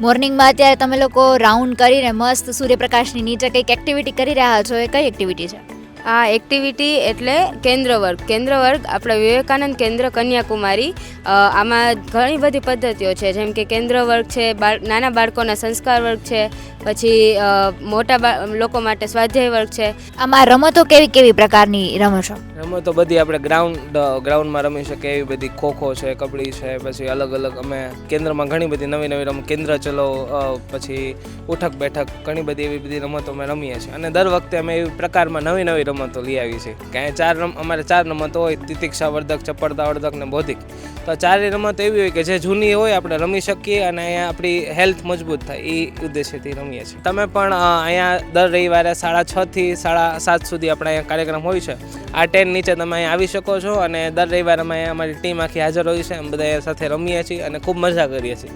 મોર્નિંગમાં અત્યારે તમે લોકો રાઉન્ડ કરીને મસ્ત સૂર્યપ્રકાશની નીચે કંઈક એક્ટિવિટી કરી રહ્યા છો. એ કઈ એક્ટિવિટી છે? આ એક્ટિવિટી એટલે કેન્દ્ર વર્ગ કેન્દ્ર વર્ગ આપણે વિવેકાનંદ કેન્દ્ર કન્યાકુમારી આમાં ઘણી બધી પદ્ધતિઓ છે. જેમ કે કેન્દ્ર વર્ગ છે બાળ નાના બાળકોના સંસ્કાર વર્ગ છે પછી મોટા લોકો માટે સ્વાધ્યાય વર્ગ છે. આમાં રમતો કેવી કેવી પ્રકારની રમો છો? રમતો બધી આપણે ગ્રાઉન્ડ ગ્રાઉન્ડમાં રમી શકીએ. એવી બધી ખોખો છે કબડ્ડી છે પછી અલગ અલગ અમે કેન્દ્રમાં ઘણી બધી નવી નવી રમ કેન્દ્ર ચલો પછી ઉઠક બેઠક ઘણી બધી એવી બધી રમતો અમે રમીએ છીએ. અને દર વખતે અમે એવી પ્રકારમાં નવી નવી રમતો લઈ આવી છે. કાંઈ ચાર રમ, અમારે ચાર રમતો હોય તિતિક્ષા વર્ધક ચપળતા વર્ધક ને બૌદ્ધિક તો આ ચારેય રમતો એવી હોય કે જે જૂની હોય, આપણે રમી શકીએ અને અહીંયા આપણી હેલ્થ મજબૂત થાય. એ ઉદ્દેશ્યથી રમીએ છીએ. તમે પણ અહીંયા દર રવિવારે સાડા છથી સાડા સાત સુધી આપણે અહીંયા કાર્યક્રમ હોય છે. આ ટેન નીચે તમે અહીંયા આવી શકો છો અને દર રવિવારે અમે અમારી ટીમ આખી હાજર હોય છે. અમે બધા સાથે રમીએ છીએ અને ખૂબ મજા કરીએ છીએ.